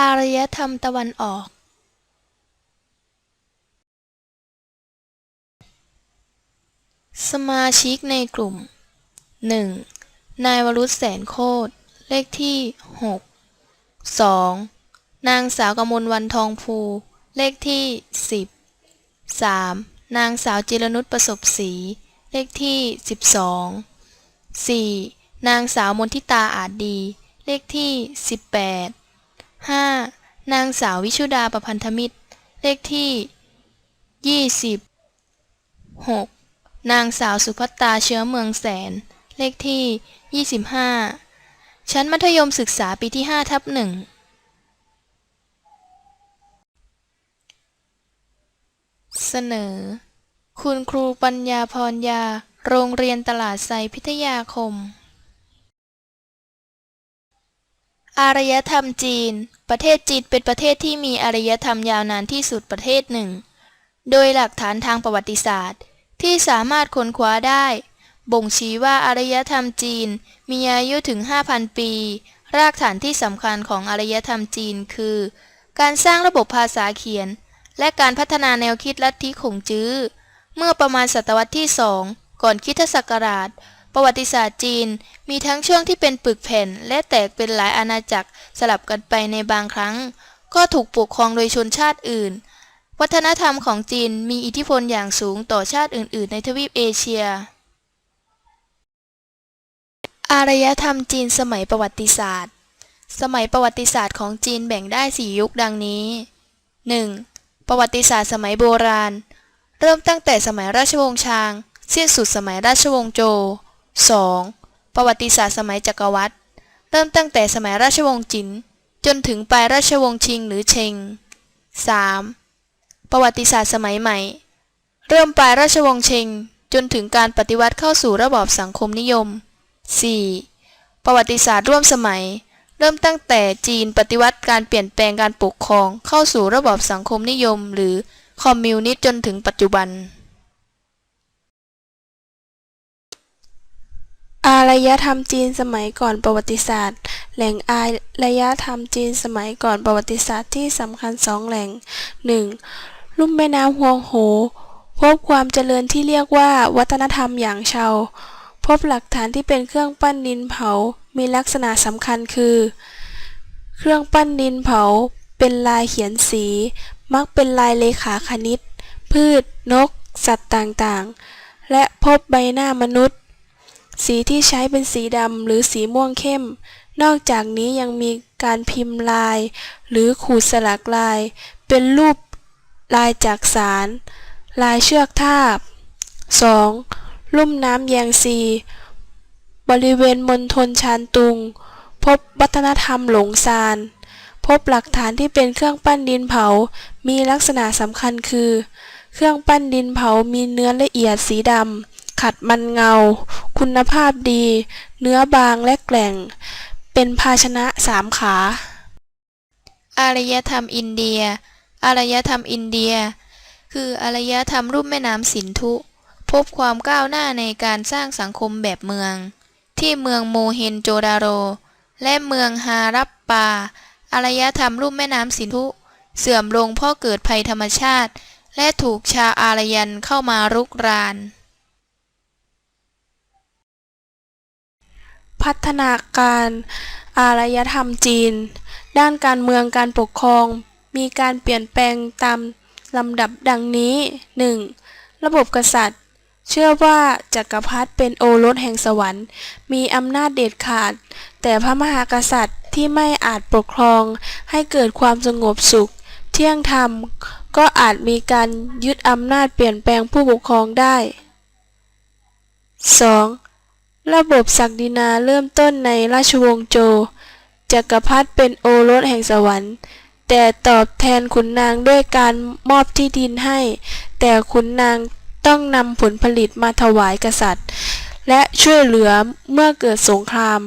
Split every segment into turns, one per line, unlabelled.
อารยธรรมตะวันออก สมาชิกในกลุ่ม 1. นายวรุษแสนโคตร เลขที่ 6 2. นางสาวกมลวันทองภู เลขที่ 10 3. นางสาวจิรนุชประสบศรี เลขที่ 12 4. นางสาวมนทิตาอาจดี เลขที่ 18 5. นางสาววิชุดาประพันธมิตร เลขที่ 20 6. นางสาวสุภัตตาเชื้อเมืองแสน เลขที่ 25 ชั้นมัธยมศึกษาปีที่ 5 ทับหนึ่งเสนอ คุณครูปัญญาพรยา โรงเรียนตลาดไซพิทยาคม อารยธรรมจีน ประเทศจีนเป็นประเทศที่มีอารยธรรมยาวนานที่สุดประเทศหนึ่ง โดยหลักฐานทางประวัติศาสตร์ ที่สามารถค้นคว้าได้ บ่งชี้ว่าอารยธรรมจีนมีอายุถึง 5,000 ปี รากฐานที่สำคัญของอารยธรรมจีนคือ การสร้างระบบภาษาเขียน และการพัฒนาแนวคิดลัทธิขงจื้อ เมื่อประมาณศตวรรษที่สองก่อนคริสตศักราช ประวัติศาสตร์จีน มีทั้งช่วงที่เป็นปึกแผ่น และแตกเป็นหลายอาณาจักรสลับกันไปในบางครั้ง ก็ถูกปกครองโดยชนชาติอื่น วัฒนธรรมของจีนมีอิทธิพลอย่างสูงต่อชาติอื่น ๆ ในทวีปเอเชีย อารยธรรมจีนสมัยประวัติศาสตร์ สมัยประวัติศาสตร์ของจีนแบ่งได้สี่ยุคดังนี้ 1. ประวัติศาสตร์สมัยโบราณ เริ่มตั้งแต่สมัยราชวงศ์ชาง สิ้นสุดสมัยราชวงศ์โจว 2. ประวัติศาสตร์สมัยจักรวรรดิเริ่มตั้งแต่สมัยราชวงศ์จิน จนถึงปลายราชวงศ์ชิงหรือเชง 3. ประวัติศาสตร์สมัยใหม่ เริ่มปลายราชวงศ์เชง จนถึงการปฏิวัติเข้าสู่ระบอบสังคมนิยม 4. ประวัติศาสตร์ร่วมสมัย เริ่มตั้งแต่จีนปฏิวัติการเปลี่ยนแปลงการปกครองเข้าสู่ระบอบสังคมนิยม หรือคอมมิวนิสต์จนถึงปัจจุบัน
อารยธรรมจีนสมัยก่อนประวัติศาสตร์ แหล่งอารยธรรมจีนสมัยก่อนประวัติศาสตร์ที่สำคัญสองแหล่ง 1. ลุ่มแม่น้ำฮวงโห พบความเจริญที่เรียกว่าวัฒนธรรมอย่างชาว พบหลักฐานที่เป็นเครื่องปั้นดินเผา มีลักษณะสำคัญคือ เครื่องปั้นดินเผา เป็นลายเขียนสี มักเป็นลายเลขาคณิต พืช นก สัตว์ต่างๆ และพบใบหน้ามนุษย์ สีที่ใช้เป็นสีดำหรือสีม่วงเข้ม นอกจากนี้ยังมีการพิมพ์ลาย หรือขูดสลักลาย เป็นรูปลายจากสาร ลายเชือกทาบ 2. ลุ่มน้ำแยงซี บริเวณมณฑลชานตุง พบวัฒนธรรมหลงซาน พบหลักฐานที่เป็นเครื่องปั้นดินเผา มีลักษณะสำคัญคือ เครื่องปั้นดินเผามีเนื้อละเอียดสีดำ ขัดมันเงา คุณภาพดี เนื้อบางและแกร่ง เป็นภาชนะสามขา
อารยธรรมอินเดีย อารยธรรมอินเดีย คืออารยธรรมรูปแม่น้ำสินธุ พบความก้าวหน้าในการสร้างสังคมแบบเมือง ที่เมืองโมเฮนโจดาโร และเมืองฮารัปปา อารยธรรมรูปแม่น้ำสินธุ เสื่อมลงเพราะเกิดภัยธรรมชาติและถูกชาวอารยันเข้ามารุกราน
พัฒนาการอารยธรรมจีน ด้านการเมืองการปกครอง มีการเปลี่ยนแปลงตามลำดับดังนี้ 1. ระบบกษัตริย์ เชื่อว่าจักรพรรดิเป็นโอรสแห่งสวรรค์ มีอำนาจเด็ดขาด แต่พระมหากษัตริย์ที่ไม่อาจปกครองให้เกิดความสงบสุข เที่ยงธรรมก็อาจมีการยึดอำนาจเปลี่ยนแปลงผู้ปกครองได้ 2. ระบบศักดินาเริ่มต้นในราชวงศ์โจ จักรพรรดิเป็นโอรสแห่งสวรรค์ แต่ตอบแทนขุนนางด้วยการมอบที่ดินให้ แต่ขุนนางต้องนำผลผลิตมาถวายกษัตริย์ และช่วยเหลือเมื่อเกิดสงคราม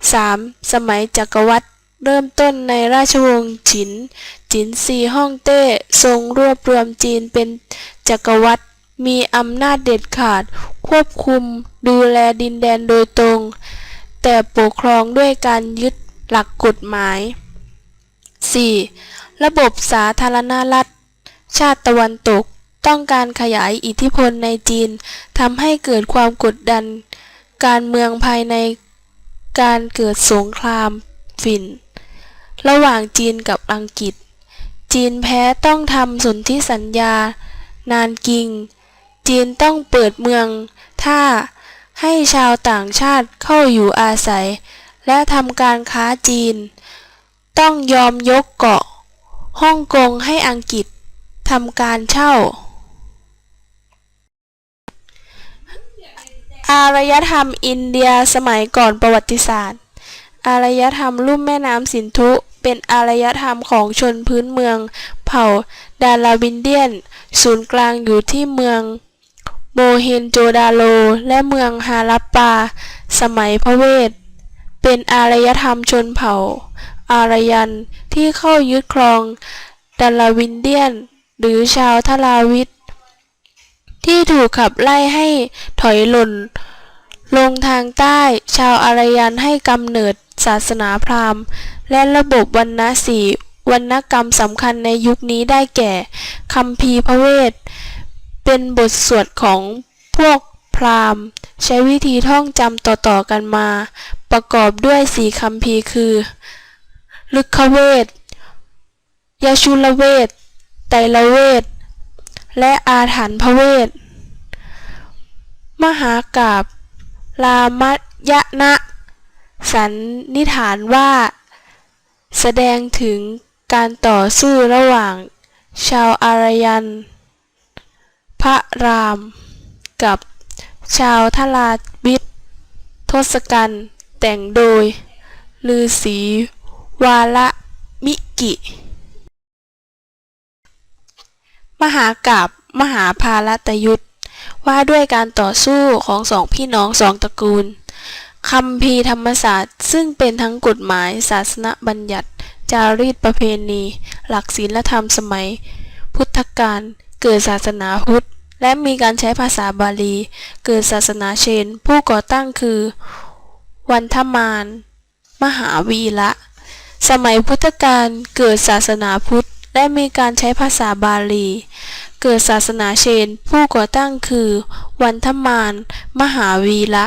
3. สมัยจักรวรรดิเริ่มต้นในราชวงศ์ฉินจินซีฮ่องเต้ทรงรวบรวมจีนเป็นจักรวรรดิ มีอำนาจเด็ดขาด ควบคุมดูแลดินแดนโดยตรง แต่ปกครองด้วยการยึดหลักกฎหมาย 4. ระบบสาธารณรัฐ ชาติตะวันตกต้องการขยายอิทธิพลในจีนทำให้เกิดความกดดัน การเมืองภายในการเกิดสงครามฝิ่น ระหว่างจีนกับอังกฤษ จีนแพ้ต้องทำสนธิสัญญา นานกิง จีนต้องเปิดเมืองท่าให้ชาวต่างชาติเข้าอยู่อาศัย และทำการค้าจีน ต้องยอมยกเกาะฮ่องกงให้อังกฤษทำการเช่า อารยธรรมอินเดียสมัยก่อนประวัติศาสตร์ อารยธรรมลุ่มแม่น้ำสินธุเป็นอารยธรรมของชนพื้นเมือง เผ่าดาราวินเดียน ศูนย์กลางอยู่ที่เมือง โมเฮนโจดาโรและเมืองฮารัปปา สมัยพระเวท เป็นอารยธรรมชนเผ่า อารยันที่เข้ายึดครองดารวินเดียน หรือชาวทราวิทที่ถูกขับไล่ให้ถอยหล่น ลงทางใต้ชาวอารยันให้กำเนิดศาสนาพราหมณ์ และระบบวรรณะสีวรรณกรรมสำคัญในยุคนี้ได้แก่คัมภีร์พระเวท เป็นบทสวดของพวกพราหมณ์ ใช้วิธีท่องจำต่อๆกันมา ประกอบด้วยสี่คัมภีคือ ลึกขเวท ยาชุลเวท ไตรเวท และอาถรรพ์เวท มหากาบรามยะนะ สันนิฐานว่า แสดงถึงการต่อสู้ระหว่างชาวอารยัน ระราม กับชาวทราวิททศกัณฐ์แต่งโดยฤาษีวาละมิกิ มหากาบมหาภารตยุทธว่าด้วยการต่อสู้ของสองพี่น้องสองตระกูลคำพีธรรมศาสตร์ ซึ่งเป็นทั้งกฎหมายศาสนบัญญัติ จารีตประเพณี หลักศีลธรรมสมัย พุทธกาลเกิดศาสนาพุทธ และมีการใช้ภาษาบาลี เกิดศาสนาเชน ผู้ก่อตั้งคือ วันทมาน มหาวีระ สมัยพุทธกาลเกิดศาสนาพุทธ และมีการใช้ภาษาบาลี เกิดศาสนาเชน ผู้ก่อตั้งคือ วันทมาน มหาวีระ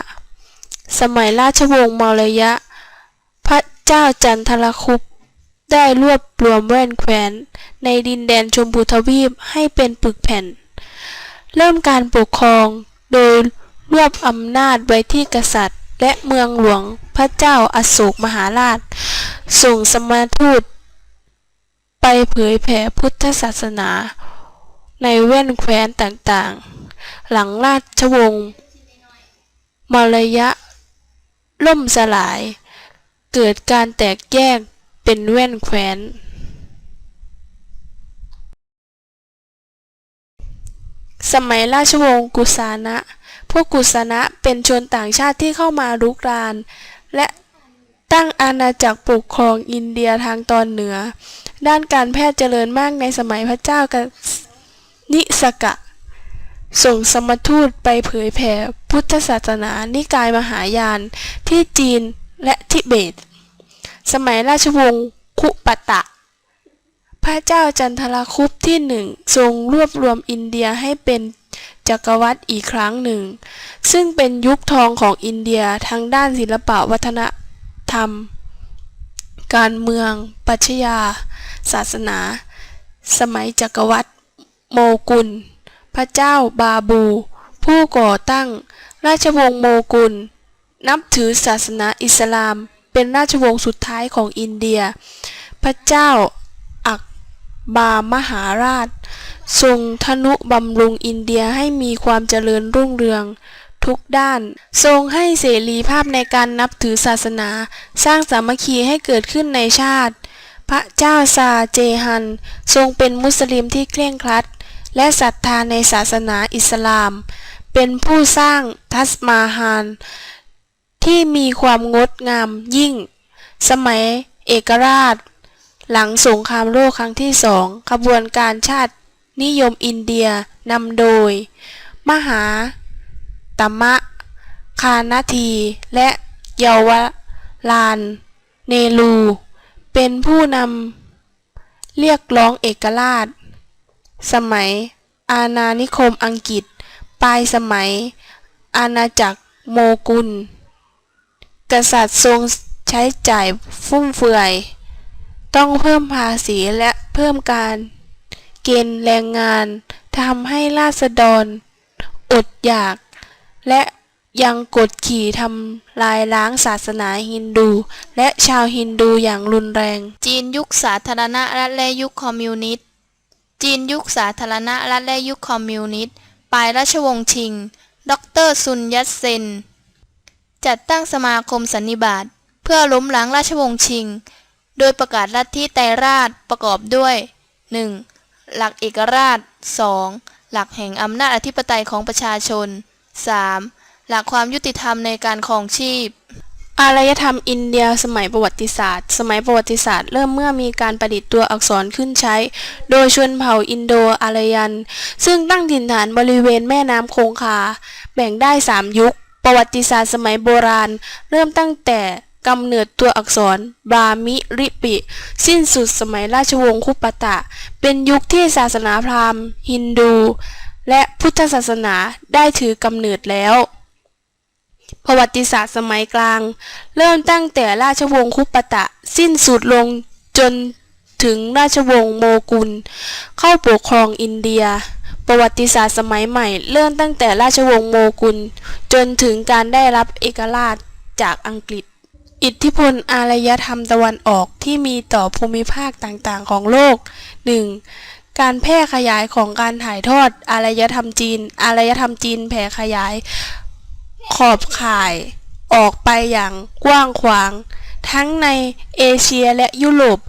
สมัยราชวงศ์มารยะ พระเจ้าจันทรคุปได้รวบรวมแว่นแคว้น ในดินแดนชมพูทวีปให้เป็นปึกแผ่น เริ่มการปกครอง โดยรวบอำนาจไว้ที่กษัตริย์ และเมืองหลวงพระเจ้าอโศกมหาราช ส่งสมาทูต ไปเผยแผ่พุทธศาสนา ในแว่นแคว้นต่างๆ หลังราชวงศ์มารยะ ล่มสลาย เกิดการแตกแยกเป็นแว่นแคว้น สมัยราชวงศ์กุสานะ พวกกุสานะเป็นชนต่างชาติที่เข้ามารุกราน และตั้งอาณาจักรปกครองอินเดียทางตอนเหนือ ด้านการแพทย์เจริญมากในสมัยพระเจ้ากนิสกะ ส่งสมทูตไปเผยแผ่พุทธศาสนานิกายมหายานที่จีนและทิเบต สมัยราชวงศ์คุปตะพระ เจ้าจันทรคุปที่หนึ่งทรงรวบรวมอินเดียให้เป็นจักรวรรดิอีกครั้งหนึ่ง ซึ่งเป็นยุคทองของอินเดียทั้งด้านศิลปะวัฒนธรรม การเมือง ปัชญา ศาสนา สมัยจักรวรรดิโมกุล พระเจ้าบาบู ผู้ก่อตั้ง ราชวงศ์โมกุล นับถือศาสนาอิสลาม เป็นราชวงศ์สุดท้ายของอินเดีย พระเจ้า บามหาราช ทรงทนุบำรุงอินเดียให้มีความเจริญรุ่งเรืองทุกด้าน ทรงให้เสรีภาพในการนับถือศาสนา สร้างสามัคคีให้เกิดขึ้นในชาติ พระเจ้าซาเจฮัน ทรงเป็นมุสลิมที่เคร่งครัด และศรัทธาในศาสนาอิสลาม เป็นผู้สร้างทัสมาฮานที่มีความงดงามยิ่ง สมัยเอกราช หลังสงครามโลกครั้งที่สองขบวนการชาตินิยมอินเดียนำโดย มหาตมะ คานาที และเยาวลาน เนรู เป็นผู้นำเรียกร้องเอกราช สมัย อาณานิคมอังกฤษ ปลายสมัย อาณาจักรโมกุล กษัตริย์ทรงใช้จ่ายฟุ่มเฟือย ต้องเพิ่มภาษีและเพิ่มการเกณฑ์แรงงานทำให้ราษฎร อดอยาก และยังกดขี่ทำลายล้างศาสนาฮินดู และชาวฮินดูอย่างรุนแรง
จีนยุคสาธารณรัฐและยุคคอมมิวนิสต์ จีนยุคสาธารณรัฐและยุคคอมมิวนิสต์ ปลายราชวงศ์ชิง ดรซุนยัตเซน จัดตั้งสมาคมสันนิบาตเพื่อล้มล้างราชวงศ์ชิง โดยประกาศลัทธิไตรราชประกอบด้วย 1. หลักเอกราช 2. หลักแห่งอำนาจอธิปไตยของประชาชน 3. หลักความยุติธรรมในการครองชีพ
อารยธรรมอินเดียสมัยประวัติศาสตร์ สมัยประวัติศาสตร์ เริ่มเมื่อมีการประดิษฐ์ตัวอักษรขึ้นใช้ โดยชนเผ่าอินโดอารยัน ซึ่งตั้งถิ่นฐานบริเวณแม่น้ำคงคา แบ่งได้ 3 ยุค ประวัติศาสตร์สมัยโบราณ เริ่มตั้งแต่ กำเนิดตัวอักษร บรามิริปิ สิ้นสุดสมัยราชวงศ์คุปตะ เป็นยุคที่ศาสนาพราหมณ์ ฮินดู และพุทธศาสนาได้ถือกำเนิดแล้ว ประวัติศาสตร์สมัยกลาง เริ่มตั้งแต่ราชวงศ์คุปตะ สิ้นสุดลงจนถึงราชวงศ์โมกุล เข้าปกครองอินเดีย ประวัติศาสตร์สมัยใหม่ เริ่มตั้งแต่ราชวงศ์โมกุล จนถึงการได้รับเอกราชจากอังกฤษ อิทธิพลอารยธรรมตะวันออกที่มีต่อภูมิภาคต่างๆ ของโลก 1. การแพร่ขยายของการถ่ายทอดอารยธรรมจีน อารยธรรมจีนแผ่ขยาย ขอบข่าย ออกไปอย่างกว้างขวาง ทั้งในเอเชียและยุโรป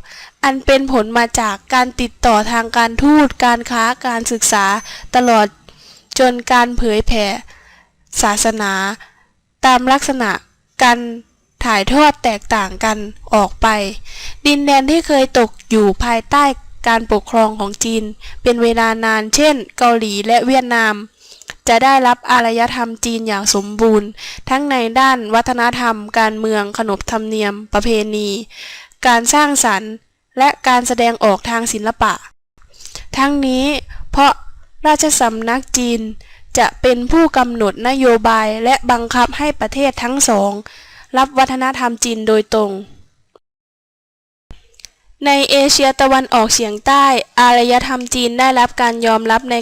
อันเป็นผลมาจากการติดต่อทางการทูต การค้า การศึกษา ตลอดจนการเผยแผ่ศาสนา ตามลักษณะการ ถ่ายทอดแตกต่างกันออกไป ดินแดนที่เคยตกอยู่ภายใต้การปกครองของจีน เป็นเวลานานเช่น เกาหลีและเวียดนาม จะได้รับอารยธรรมจีนอย่างสมบูรณ์ ทั้งในด้านวัฒนธรรม การเมืองขนบธรรมเนียม ประเพณี การสร้างสรรค์และการแสดงออกทางศิลปะ ทั้งนี้เพราะราชสำนักจีนจะเป็นผู้กำหนดนโยบายและบังคับให้ประเทศทั้งสอง รับวัฒนธรรมจีนโดยตรง ในเอเชียตะวันออกเฉียงใต้ อารยธรรมจีนได้รับการยอมรับใน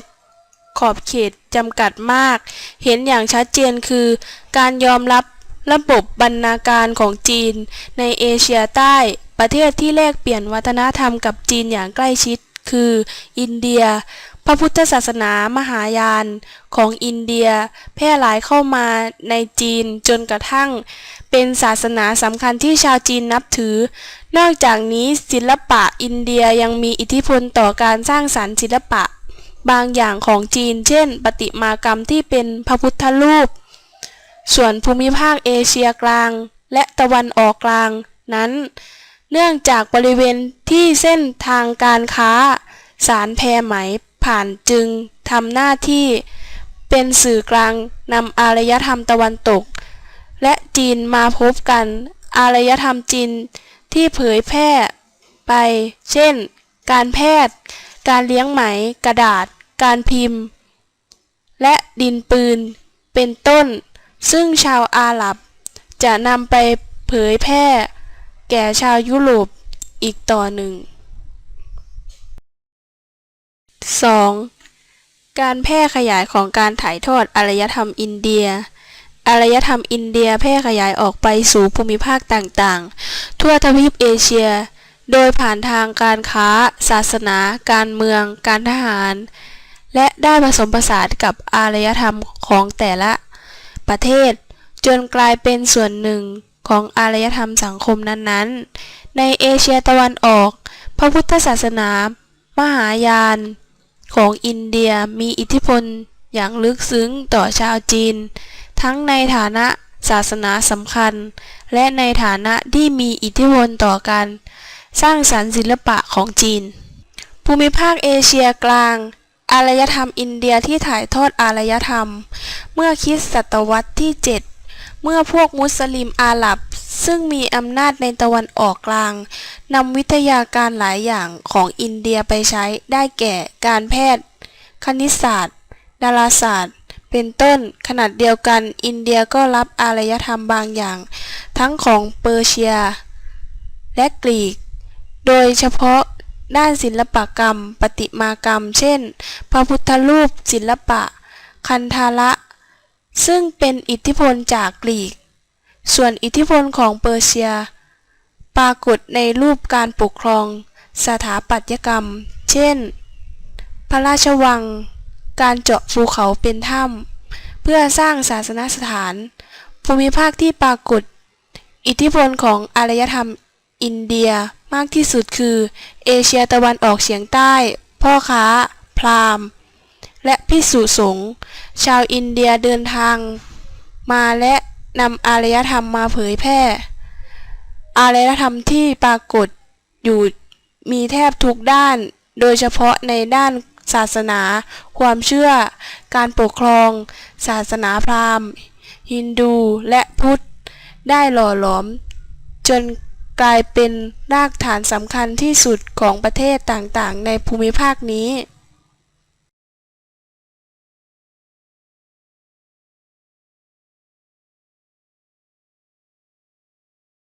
ขอบเขตจำกัดมาก เห็นอย่างชัดเจนคือ การยอมรับระบบบรรณาการของจีน ในเอเชียใต้ ประเทศที่แลกเปลี่ยนวัฒนธรรมกับจีนอย่างใกล้ชิด คือ อินเดีย พระพุทธศาสนามหายานของอินเดีย แพร่หลายเข้ามาในจีนจนกระทั่ง เป็นศาสนาสำคัญที่ชาวจีนนับถือ นอกจากนี้ศิลปะอินเดียยังมีอิทธิพลต่อการสร้างสรรค์ศิลปะ บางอย่างของจีน เช่นประติมากรรมที่เป็นพระพุทธรูป ส่วนภูมิภาคเอเชียกลาง และตะวันออกกลางนั้น เนื่องจากบริเวณที่เส้นทางการค้าสารแพรไหม ผ่านจึงทำหน้าที่เป็นสื่อกลางนำอารยธรรมตะวันตก และจีนมาพบกัน อารยธรรมจีนที่เผยแพร่ไป เช่น การแพทย์ การเลี้ยงไหม กระดาษ การพิมพ์ และดินปืน เป็นต้น ซึ่งชาวอาหรับ จะนำไปเผยแพร่ แก่ชาวยุโรปอีกต่อหนึ่ง 2. การแพร่ขยายของการถ่ายทอดอารยธรรมอินเดีย อารยธรรมอินเดียแพร่ขยายออกไปสู่ภูมิภาคต่างๆ ทั่วทวีปเอเชีย โดยผ่านทางการค้า ศาสนา การเมือง การทหาร และได้ผสมผสานกับอารยธรรมของแต่ละประเทศ จนกลายเป็นส่วนหนึ่งของอารยธรรมสังคมนั้นๆ ในเอเชียตะวันออก พระพุทธศาสนามหายาน ของอินเดียมีอิทธิพลอย่างลึกซึ้งต่อชาวจีน ทั้งในฐานะศาสนาสำคัญ และในฐานะที่มีอิทธิพลต่อการสร้างสรรค์ศิลปะของจีน ภูมิภาคเอเชียกลาง อารยธรรมอินเดียที่ถ่ายทอดอารยธรรม เมื่อคิดศตวรรษที่ 7 เมื่อพวกมุสลิมอาหรับ ซึ่งมีอำนาจในตะวันออกกลาง นำวิทยาการหลายอย่างของอินเดียไปใช้ได้แก่การแพทย์ คณิตศาสตร์ ดาราศาสตร์ เป็นต้น ขนาดเดียวกัน อินเดียก็รับอารยธรรมบางอย่าง ทั้งของเปอร์เซีย และกรีก โดยเฉพาะด้านศิลปกรรมประติมากรรม เช่น พระพุทธรูป ศิลปะ คันธาระ ซึ่งเป็นอิทธิพลจากกรีก ส่วนอิทธิพลของเปอร์เซีย ปรากฏในรูปการปกครอง สถาปัตยกรรม เช่น พระราชวัง การเจาะภูเขาเป็นถ้ำเพื่อสร้างศาสนสถาน ภูมิภาคที่ปรากฏ อิทธิพลของอารยธรรมอินเดียมากที่สุดคือ เอเชียตะวันออกเฉียงใต้ พ่อค้า พราหมณ์ และพิสุสงฆ์ชาวอินเดียเดินทางมาและนำอารยธรรมมาเผยแพร่ อารยธรรมที่ปรากฏอยู่มีแทบทุกด้าน โดยเฉพาะในด้านศาสนา ความเชื่อ การปกครอง ศาสนาพราหมณ์ ฮินดูและพุทธ ได้หล่อหลอม จนกลายเป็นรากฐานสำคัญที่สุดของประเทศต่างๆ ในภูมิภาคนี้